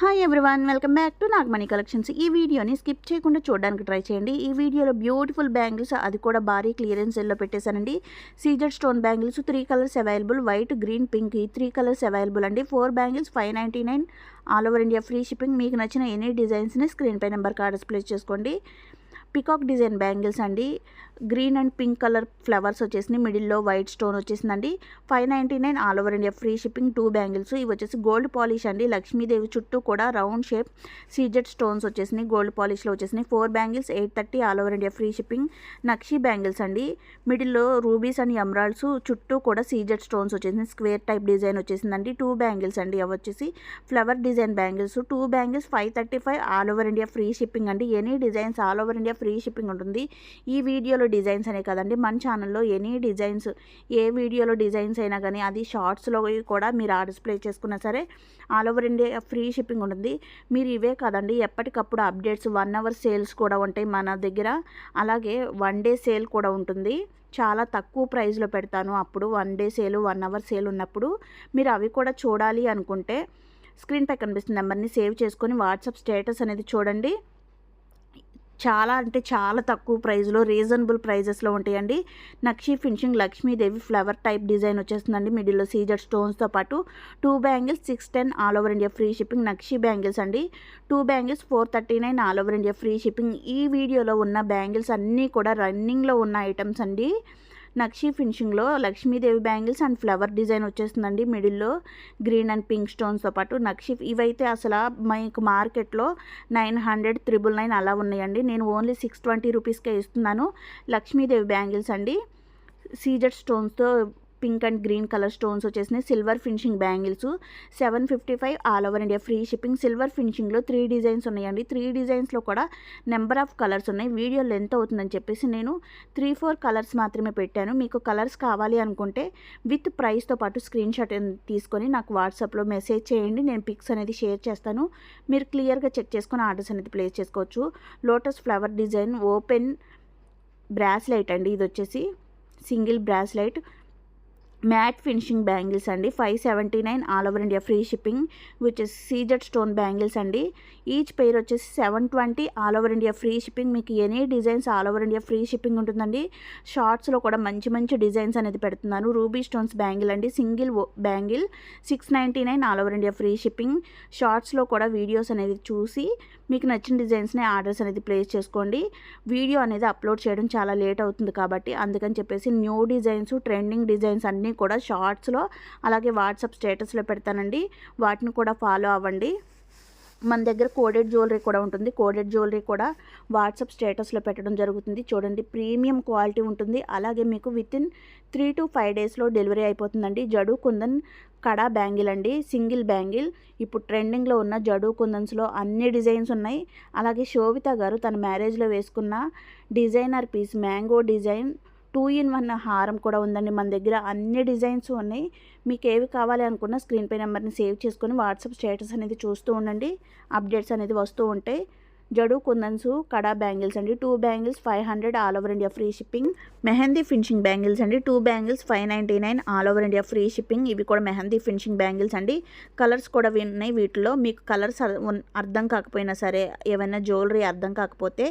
Hi everyone welcome back to Nagamani collections ఈ వీడియోని skip చేయకుండా చూడడానికి ట్రై చేయండి. ఈ వీడియోలో బ్యూటిఫుల్ బ్యాంగిల్స్ అది కూడా భారీ క్లియరెన్స్ ఎల్లో పెట్టేశానండి. C Z stone bangles three colours available white green pink ఈ త్రీ కలర్స్ అవైలబుల్ అండి. Four bangles five ninety nine all over India free shipping మీకు నచ్చిన ఎనీ డిజైన్స్ని స్క్రీన్ పై నెంబర్ ఆర్డర్స్ ప్లేస్ చేసుకోండి. పికాక్ డిజైన్ బ్యాంగిల్స్ అండి. Green and pink colour flowers వచ్చేసి మిడిల్లో వైట్ స్టోన్ వచ్చేసిందండి. Five ninety nine all over India free shipping two bangles. ఇవి వచ్చేసి గోల్డ్ పాలిష్ అండి. లక్ష్మీదేవి చుట్టూ కూడా round shape C Z stones వచ్చేసినాయి. గోల్డ్ పాలిష్లో వచ్చేసినాయి. Four bangles eight thirty all over India free shipping nakshi bangles అండి. మిడిల్లో రూబీస్ అండ్ ఎమరాల్డ్స్ చుట్టూ కూడా సీజెడ్ స్టోన్స్ వచ్చేసినాయి. స్క్వేర్ టైప్ డిజైన్ వచ్చేసిందండి. టూ బ్యాంగిల్స్ అండి. అవి వచ్చేసి flower design bangles. Two bangles five thirty five all over India free shipping అండి. Any designs all over India free free shipping ఉంటుంది. ఈ వీడియోలో డిజైన్స్ అనే కదండి మన ఛానల్లో ఎనీ డిజైన్స్ ఏ వీడియోలో డిజైన్స్ అయినా కానీ అది షార్ట్స్లో కూడా మీరు ఆ డిస్ప్లే చేసుకున్నా సరే all over India free shipping ఉంటుంది. మీరు ఇవే కదండి ఎప్పటికప్పుడు అప్డేట్స్ వన్ అవర్ సేల్స్ కూడా ఉంటాయి మన దగ్గర. అలాగే వన్ డే సేల్ కూడా ఉంటుంది. చాలా తక్కువ ప్రైస్లో పెడతాను. అప్పుడు one day sale one hour sale ఉన్నప్పుడు మీరు అవి కూడా చూడాలి అనుకుంటే స్క్రీన్ పై కనిపిస్తున్న నెంబర్ని సేవ్ చేసుకొని వాట్సాప్ స్టేటస్ అనేది చూడండి. చాలా అంటే చాలా తక్కువ ప్రైస్లో రీజనబుల్ ప్రైజెస్లో ఉంటాయండి. Nakshi finishing Lakshmi Devi flower type design వచ్చేస్తుందండి. మిడిల్లో సీజర్ స్టోన్స్తో పాటు two bangles six ten all over India free shipping nakshi bangles అండి. Two bangles four thirty nine all over India free shipping. ఈ వీడియోలో ఉన్న బ్యాంగిల్స్ అన్నీ కూడా రన్నింగ్లో ఉన్న ఐటమ్స్ అండి. Nakshi ఫినిషింగ్లో Lakshmi Devi bangles and flower design వచ్చేస్తుందండి మిడిల్లో. గ్రీన్ అండ్ పింక్ స్టోన్స్తో పాటు నక్షి ఇవైతే అసలు మీకు మార్కెట్లో నైన్ హండ్రెడ్ త్రిబుల్ నైన్ అలా ఉన్నాయండి. నేను ఓన్లీ సిక్స్ ట్వంటీ రూపీస్కే ఇస్తున్నాను. లక్ష్మీదేవి బ్యాంగిల్స్ అండి. సీజర్ స్టోన్స్తో pink and green colour stones వచ్చేసినాయి. Silver finishing bangles seven fifty five all over India free shipping. Silver ఫినిషింగ్లో three designs ఉన్నాయండి. త్రీ డిజైన్స్లో కూడా నెంబర్ ఆఫ్ కలర్స్ ఉన్నాయి. వీడియో లెంత్ అవుతుందని చెప్పేసి నేను త్రీ ఫోర్ కలర్స్ మాత్రమే పెట్టాను. మీకు కలర్స్ కావాలి అనుకుంటే విత్ ప్రైస్తో పాటు స్క్రీన్ షాట్ తీసుకొని నాకు వాట్సాప్లో మెసేజ్ చేయండి. నేను పిక్స్ అనేది షేర్ చేస్తాను. మీరు క్లియర్గా చెక్ చేసుకొని ఆర్డర్స్ అనేది ప్లేస్ చేసుకోవచ్చు. Lotus flower design open bracelet అండి. ఇది వచ్చేసి single bracelet. Matte finishing bangles అండి. Five seventy nine all over India free shipping which C Z stone bangles అండి. ఈచ్ పెయిర్ వచ్చేసి seven twenty all over India free shipping. మీకు any designs all over India free shipping ఉంటుందండి. షార్ట్స్లో కూడా మంచి మంచి designs అనేది పెడుతున్నాను. రూబీ స్టోన్స్ బ్యాంగిల్ అండి. Single bangle six ninety nine all over India free shipping. షార్ట్స్లో కూడా వీడియోస్ అనేది చూసి మీకు నచ్చిన డిజైన్స్ని ఆర్డర్స్ అనేది ప్లేస్ చేసుకోండి. వీడియో అనేది అప్లోడ్ చేయడం చాలా లేట్ అవుతుంది కాబట్టి అందుకని చెప్పేసి న్యూ డిజైన్స్ ట్రెండింగ్ డిజైన్స్ అన్నీ కూడా షార్ట్స్లో అలాగే వాట్సాప్ స్టేటస్లో పెడతానండి. వాటిని కూడా ఫాలో అవ్వండి. మన దగ్గర కోడెడ్ జ్యువెలరీ కూడా ఉంటుంది. కోడెడ్ జ్యువెలరీ కూడా వాట్సాప్ స్టేటస్లో పెట్టడం జరుగుతుంది. చూడండి ప్రీమియం క్వాలిటీ ఉంటుంది. అలాగే మీకు within three to five డేస్లో డెలివరీ అయిపోతుందండి. జడు కుందన్ కడా బ్యాంగిల్ అండి. Single bangle. ఇప్పుడు ట్రెండింగ్లో ఉన్న జడు కుందన్స్లో అన్ని డిజైన్స్ ఉన్నాయి. అలాగే శోభిత గారు తన మ్యారేజ్లో వేసుకున్న designer piece mango design two in one హారం కూడా ఉందండి. మన దగ్గర అన్ని డిజైన్స్ ఉన్నాయి. మీకు ఏవి కావాలి అనుకున్న స్క్రీన్ పై నెంబర్ని సేవ్ చేసుకొని వాట్సాప్ స్టేటస్ అనేది చూస్తూ ఉండండి. అప్డేట్స్ అనేది వస్తూ ఉంటాయి. జడు కుందన్స్ కడా బ్యాంగిల్స్ అండి. Two bangles five hundred all over India free shipping. Mehendi finishing bangles అండి. Two bangles five ninety nine all over India free shipping. ఇవి కూడా మెహందీ ఫినిషింగ్ బ్యాంగిల్స్ అండి. కలర్స్ కూడా ఉన్నాయి వీటిలో. మీకు కలర్స్ అర్థం కాకపోయినా సరే ఏమైనా జ్యువెలరీ అర్థం కాకపోతే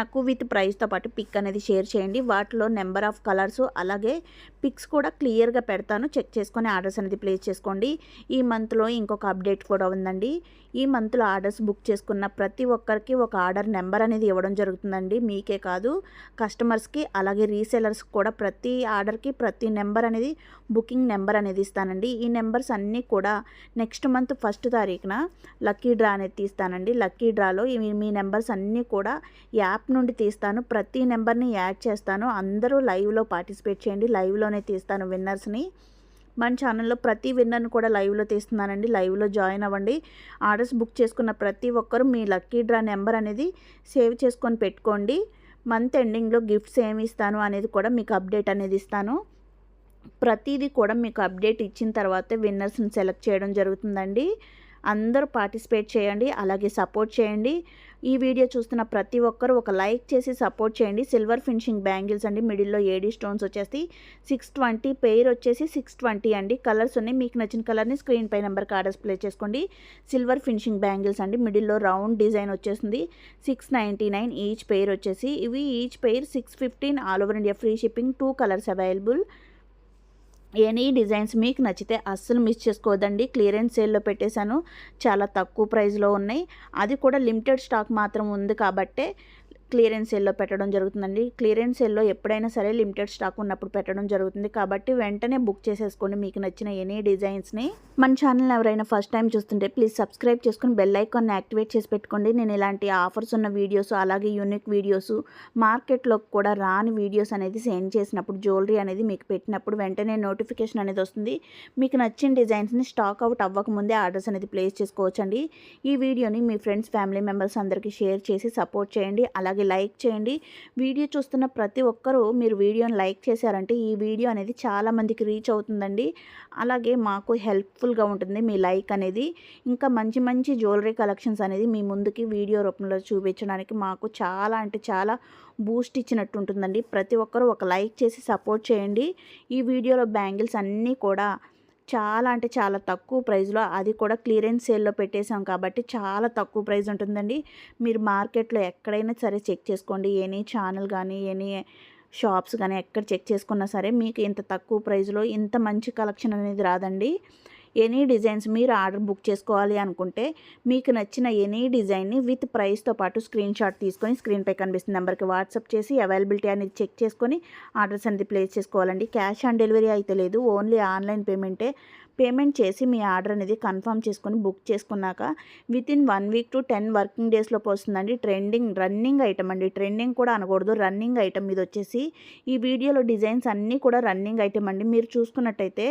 నాకు విత్ ప్రైస్తో పాటు పిక్ అనేది షేర్ చేయండి. వాటిలో నెంబర్ ఆఫ్ కలర్స్ అలాగే పిక్స్ కూడా క్లియర్గా పెడతాను. చెక్ చేసుకొని ఆర్డర్స్ అనేది ప్లేస్ చేసుకోండి. ఈ మంత్లో ఇంకొక అప్డేట్ కూడా ఉందండి. ఈ మంత్లో ఆర్డర్స్ బుక్ చేసుకున్న ప్రతి ఒక్కరికి ఒక ఆర్డర్ నెంబర్ అనేది ఇవ్వడం జరుగుతుందండి. మీకే కాదు కస్టమర్స్కి అలాగే రీసెలర్స్కి కూడా ప్రతి ఆర్డర్కి ప్రతి నెంబర్ అనేది బుకింగ్ నెంబర్ అనేది ఇస్తానండి. ఈ నెంబర్స్ అన్నీ కూడా నెక్స్ట్ మంత్ ఫస్ట్ తారీఖున లక్కీ డ్రా అనేది తీస్తానండి. లక్కీ డ్రాలో మీ నెంబర్స్ అన్నీ కూడా యాప్ నుండి తీస్తాను. ప్రతి నెంబర్ని యాడ్ చేస్తాను. అందరూ లైవ్లో పార్టిసిపేట్ చేయండి. లైవ్లోనే తీస్తాను విన్నర్స్ని. మన ఛానల్లో ప్రతి విన్నర్ని కూడా లైవ్లో తీస్తున్నానండి. లైవ్లో జాయిన్ అవ్వండి. ఆర్డర్స్ బుక్ చేసుకున్న ప్రతి ఒక్కరు మీ లక్కీ డ్రా నెంబర్ అనేది సేవ్ చేసుకొని పెట్టుకోండి. మంత్ ఎండింగ్లో గిఫ్ట్స్ ఏమి ఇస్తాను అనేది కూడా మీకు అప్డేట్ అనేది ఇస్తాను. ప్రతిదీ కూడా మీకు అప్డేట్ ఇచ్చిన తర్వాతే విన్నర్స్ని సెలెక్ట్ చేయడం జరుగుతుందండి. అందరూ పార్టిసిపేట్ చేయండి అలాగే సపోర్ట్ చేయండి. ఈ వీడియో చూస్తున్న ప్రతి ఒక్కరూ ఒక లైక్ చేసి సపోర్ట్ చేయండి. సిల్వర్ ఫినిషింగ్ బ్యాంగిల్స్ అండి మిడిల్లో ఏడీ స్టోన్స్ వచ్చేసి సిక్స్ ట్వంటీ పెయిర్ వచ్చేసి సిక్స్ ట్వంటీ అండి. కలర్స్ ఉన్నాయి మీకు నచ్చిన కలర్ని స్క్రీన్ పై నెంబర్కి ఆర్డర్స్ ప్లే చేసుకోండి. సిల్వర్ ఫినిషింగ్ బ్యాంగిల్స్ అండి మిడిల్లో రౌండ్ డిజైన్ వచ్చేసింది six ninety nine each pair వచ్చేసి ఇవి each pair six fifteen all over India free shipping two colours available. Any designs మీకు నచ్చితే అస్సలు మిస్ చేసుకోవద్దండి. క్లియరెన్స్ సేల్లో పెట్టేశాను. చాలా తక్కువ ప్రైస్లో ఉన్నాయి. అది కూడా లిమిటెడ్ స్టాక్ మాత్రం ఉంది కాబట్టే క్లియరెన్స్ సేల్లో పెట్టడం జరుగుతుందండి. క్లియరెన్స్ సేల్లో ఎప్పుడైనా సరే లిమిటెడ్ స్టాక్ ఉన్నప్పుడు పెట్టడం జరుగుతుంది. కాబట్టి వెంటనే బుక్ చేసేసుకోండి. మీకు నచ్చిన ఎనీ డిజైన్స్ని. మన ఛానల్ ఎవరైనా ఫస్ట్ టైం చూస్తుంటే ప్లీజ్ సబ్స్క్రైబ్ చేసుకుని బెల్ ఐకాన్ని యాక్టివేట్ చేసి పెట్టుకోండి. నేను ఇలాంటి ఆఫర్స్ ఉన్న వీడియోస్ అలాగే యూనిక్ వీడియోస్ మార్కెట్లో కూడా రాని వీడియోస్ అనేది సెండ్ చేసినప్పుడు జ్యువెలరీ అనేది మీకు పెట్టినప్పుడు వెంటనే నోటిఫికేషన్ అనేది వస్తుంది. మీకు నచ్చిన డిజైన్స్ని స్టాక్ అవుట్ అవ్వకముందే ఆర్డర్స్ అనేది ప్లేస్ చేసుకోవచ్చండి. ఈ వీడియోని మీ ఫ్రెండ్స్ ఫ్యామిలీ మెంబర్స్ అందరికీ షేర్ చేసి సపోర్ట్ చేయండి. అలాగే లైక్ చేయండి. వీడియో చూస్తున్న ప్రతి ఒక్కరూ మీరు వీడియోని లైక్ చేశారంటే ఈ వీడియో అనేది చాలామందికి రీచ్ అవుతుందండి. అలాగే మాకు హెల్ప్ఫుల్గా ఉంటుంది మీ లైక్ అనేది. ఇంకా మంచి మంచి జ్యువెలరీ కలెక్షన్స్ అనేది మీ ముందుకి వీడియో రూపంలో చూపించడానికి మాకు చాలా అంటే చాలా బూస్ట్ ఇచ్చినట్టు ఉంటుందండి. ప్రతి ఒక్కరూ ఒక లైక్ చేసి సపోర్ట్ చేయండి. ఈ వీడియోలో బ్యాంగిల్స్ అన్నీ కూడా చాలా అంటే చాలా తక్కువ ప్రైస్లో అది కూడా క్లియరెన్స్ సేల్లో పెట్టేశాం కాబట్టి చాలా తక్కువ ప్రైస్ ఉంటుందండి. మీరు మార్కెట్లో ఎక్కడైనా సరే చెక్ చేసుకోండి. ఎనీ ఛానల్ కానీ ఎనీ షాప్స్ కానీ ఎక్కడ చెక్ చేసుకున్నా సరే మీకు ఇంత తక్కువ ప్రైస్లో ఇంత మంచి కలెక్షన్ అనేది రాదండి. ఎనీ డిజైన్స్ మీరు ఆర్డర్ బుక్ చేసుకోవాలి అనుకుంటే మీకు నచ్చిన ఎనీ డిజైన్ని విత్ ప్రైస్తో పాటు స్క్రీన్ షాట్ తీసుకొని స్క్రీన్పై కనిపిస్తున్న నెంబర్కి వాట్సాప్ చేసి అవైలబిలిటీ అనేది చెక్ చేసుకొని ఆర్డర్స్ అనేది ప్లేస్ చేసుకోవాలండి. క్యాష్ ఆన్ డెలివరీ అయితే లేదు. ఓన్లీ ఆన్లైన్ పేమెంటే. పేమెంట్ చేసి మీ ఆర్డర్ అనేది కన్ఫర్మ్ చేసుకొని బుక్ చేసుకున్నాక within one week to ten working డేస్లోపు వస్తుందండి. ట్రెండింగ్ రన్నింగ్ ఐటమ్ అండి. ట్రెండింగ్ కూడా అనకూడదు. రన్నింగ్ ఐటమ్ ఇది వచ్చేసి ఈ వీడియోలో డిజైన్స్ అన్నీ కూడా రన్నింగ్ ఐటమ్ అండి. మీరు చూసుకున్నట్టయితే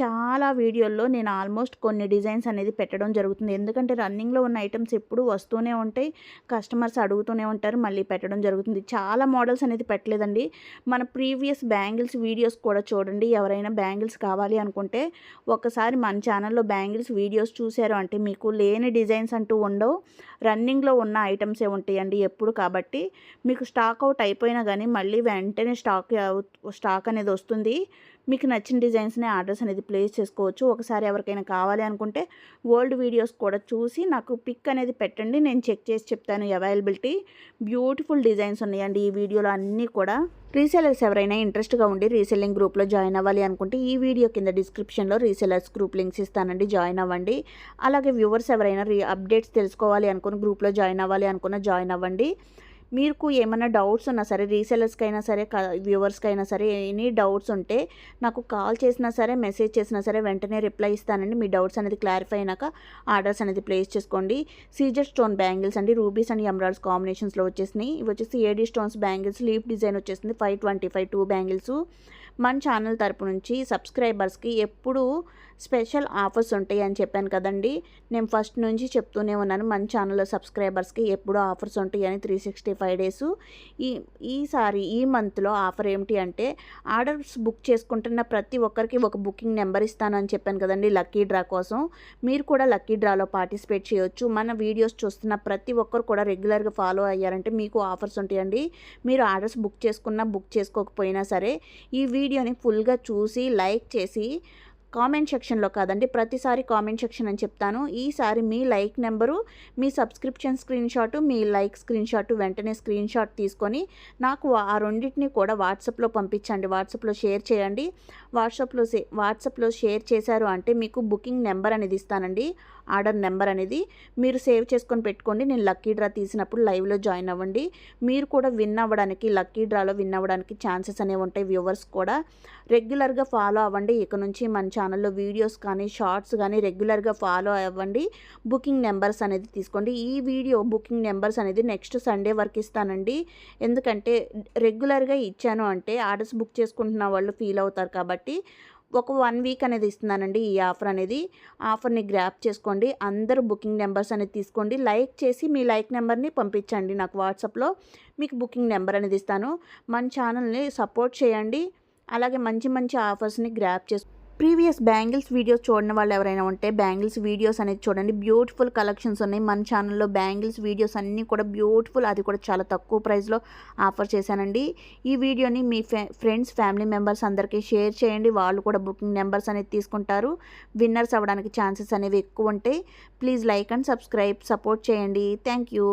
చాలా వీడియోల్లో నేను ఆల్మోస్ట్ కొన్ని డిజైన్స్ అనేది పెట్టడం జరుగుతుంది. ఎందుకంటే రన్నింగ్లో ఉన్న ఐటమ్స్ ఎప్పుడు వస్తూనే ఉంటాయి. కస్టమర్స్ అడుగుతూనే ఉంటారు. మళ్ళీ పెట్టడం జరుగుతుంది. చాలా మోడల్స్ అనేది పెట్టలేదండి. మన ప్రీవియస్ బ్యాంగిల్స్ వీడియోస్ కూడా చూడండి. ఎవరైనా బ్యాంగిల్స్ కావాలి అనుకుంటే ఒక ఒకసారి మన ఛానల్లో బ్యాంగిల్స్ వీడియోస్ చూశారు అంటే మీకు లేని డిజైన్స్ అంటూ ఉండవు. రన్నింగ్లో ఉన్న ఐటమ్సే ఉంటాయండి ఎప్పుడు కాబట్టి. మీకు స్టాక్ అవుట్ అయిపోయినా కానీ మళ్ళీ వెంటనే స్టాక్ స్టాక్ అనేది వస్తుంది. మీకు నచ్చిన డిజైన్స్ని ఆర్డర్స్ అనేది ప్లేస్ చేసుకోవచ్చు. ఒకసారి ఎవరికైనా కావాలి అనుకుంటే ఓల్డ్ వీడియోస్ కూడా చూసి నాకు పిక్ అనేది పెట్టండి. నేను చెక్ చేసి చెప్తాను అవైలబిలిటీ. బ్యూటిఫుల్ డిజైన్స్ ఉన్నాయండి ఈ వీడియోలో అన్నీ కూడా. రీసెలర్స్ ఎవరైనా ఇంట్రెస్ట్గా ఉండి రీసెల్లింగ్ గ్రూప్లో జాయిన్ అవ్వాలి అనుకుంటే ఈ వీడియో కింద డిస్క్రిప్షన్లో రీసెలర్స్ గ్రూప్ లింక్స్ ఇస్తానండి. జాయిన్ అవ్వండి. అలాగే వ్యూవర్స్ ఎవరైనా రీ అప్డేట్స్ తెలుసుకోవాలి అనుకుని గ్రూప్లో జాయిన్ అవ్వాలి అనుకున్న జాయిన్ అవ్వండి. మీకు ఏమైనా డౌట్స్ ఉన్నా సరే రీసెలర్స్కి అయినా సరే వ్యూవర్స్కి అయినా సరే ఎనీ డౌట్స్ ఉంటే నాకు కాల్ చేసినా సరే మెసేజ్ చేసినా సరే వెంటనే రిప్లై ఇస్తానండి. మీ డౌట్స్ అనేది క్లారిఫై అయినాక ఆర్డర్స్ అనేది ప్లేస్ చేసుకోండి. సీజర్ స్టోన్ బ్యాంగిల్స్ అండి రూబీస్ అండ్ ఎమరాల్డ్స్ కాంబినేషన్స్లో వచ్చేసినాయి. ఇవి వచ్చేసి AD stones bangles leaf design వచ్చేసింది five twenty five two bangles. మన ఛానల్ తరపు నుంచి సబ్స్క్రైబర్స్కి ఎప్పుడూ స్పెషల్ ఆఫర్స్ ఉంటాయి అని చెప్పాను కదండి. నేను ఫస్ట్ నుంచి చెప్తూనే ఉన్నాను మన ఛానల్లో సబ్స్క్రైబర్స్కి ఎప్పుడు ఆఫర్స్ ఉంటాయి అని త్రీ సిక్స్టీ ఫైవ్ డేస్. ఈ ఈసారి ఈ మంత్లో ఆఫర్ ఏమిటి అంటే ఆర్డర్స్ బుక్ చేసుకుంటున్న ప్రతి ఒక్కరికి ఒక బుకింగ్ నెంబర్ ఇస్తానని చెప్పాను కదండి లక్కీ డ్రా కోసం. మీరు కూడా లక్కీ డ్రాలో పార్టిసిపేట్ చేయొచ్చు. మన వీడియోస్ చూస్తున్న ప్రతి ఒక్కరు కూడా రెగ్యులర్గా ఫాలో అయ్యారంటే మీకు ఆఫర్స్ ఉంటాయండి. మీరు ఆర్డర్స్ బుక్ చేసుకున్నా బుక్ చేసుకోకపోయినా సరే ఈ వీడియోని ఫుల్గా చూసి లైక్ చేసి కామెంట్ సెక్షన్లో కాదండి ప్రతిసారి కామెంట్ సెక్షన్ అని చెప్తాను. ఈసారి మీ లైక్ నెంబరు మీ సబ్స్క్రిప్షన్ స్క్రీన్ షాట్ మీ లైక్ స్క్రీన్ షాట్ వెంటనే స్క్రీన్ షాట్ తీసుకొని నాకు ఆ రెండింటిని కూడా వాట్సాప్లో పంపించండి వాట్సాప్లో షేర్ చేయండి. వాట్సాప్లో వాట్సాప్లో షేర్ చేశారు అంటే మీకు బుకింగ్ నెంబర్ అనేది ఇస్తానండి. ఆర్డర్ నెంబర్ అనేది మీరు సేవ్ చేసుకొని పెట్టుకోండి. నేను లక్కీ డ్రా తీసినప్పుడు లైవ్లో జాయిన్ అవ్వండి. మీరు కూడా విన్ అవ్వడానికి లక్కీ డ్రాలో విన్ అవ్వడానికి ఛాన్సెస్ అనేవి ఉంటాయి. వ్యూవర్స్ కూడా రెగ్యులర్గా ఫాలో అవ్వండి. ఇక నుంచి మన ఛానల్లో వీడియోస్ కానీ షార్ట్స్ కానీ రెగ్యులర్గా ఫాలో అవ్వండి. బుకింగ్ నెంబర్స్ అనేది తీసుకోండి. ఈ వీడియో బుకింగ్ నెంబర్స్ అనేది నెక్స్ట్ సండే వరకు ఇస్తానండి. ఎందుకంటే రెగ్యులర్గా ఇచ్చాను అంటే ఆర్డర్స్ బుక్ చేసుకుంటున్న వాళ్ళు ఫీల్ అవుతారు కాబట్టి ఒక వన్ వీక్ అనేది ఇస్తున్నానండి ఈ ఆఫర్ అనేది. ఆఫర్ని గ్రాప్ చేసుకోండి. అందరూ బుకింగ్ నెంబర్స్ అనేది తీసుకోండి. లైక్ చేసి మీ లైక్ నెంబర్ని పంపించండి నాకు వాట్సాప్లో. మీకు బుకింగ్ నెంబర్ అనేది ఇస్తాను. మన ఛానల్ని సపోర్ట్ చేయండి. అలాగే మంచి మంచి ఆఫర్స్ని గ్రాప్ చేసుకో ప్రీవియస్ బ్యాంగిల్స్ వీడియోస్ చూడని వాళ్ళు ఎవరైనా ఉంటే బ్యాంగిల్స్ వీడియోస్ అనేది చూడండి. బ్యూటిఫుల్ కలెక్షన్స్ ఉన్నాయి. మన ఛానల్లో బ్యాంగిల్స్ వీడియోస్ అన్నీ కూడా బ్యూటిఫుల్ అది కూడా చాలా తక్కువ ప్రైస్లో ఆఫర్ చేశానండి. ఈ వీడియోని మీ ఫ్రెండ్స్ ఫ్యామిలీ మెంబర్స్ అందరికీ షేర్ చేయండి. వాళ్ళు కూడా బుకింగ్ నెంబర్స్ అనేది తీసుకుంటారు. విన్నర్స్ అవ్వడానికి ఛాన్సెస్ అనేవి ఎక్కువ ఉంటాయి. Please like and subscribe support చేయండి. Thank you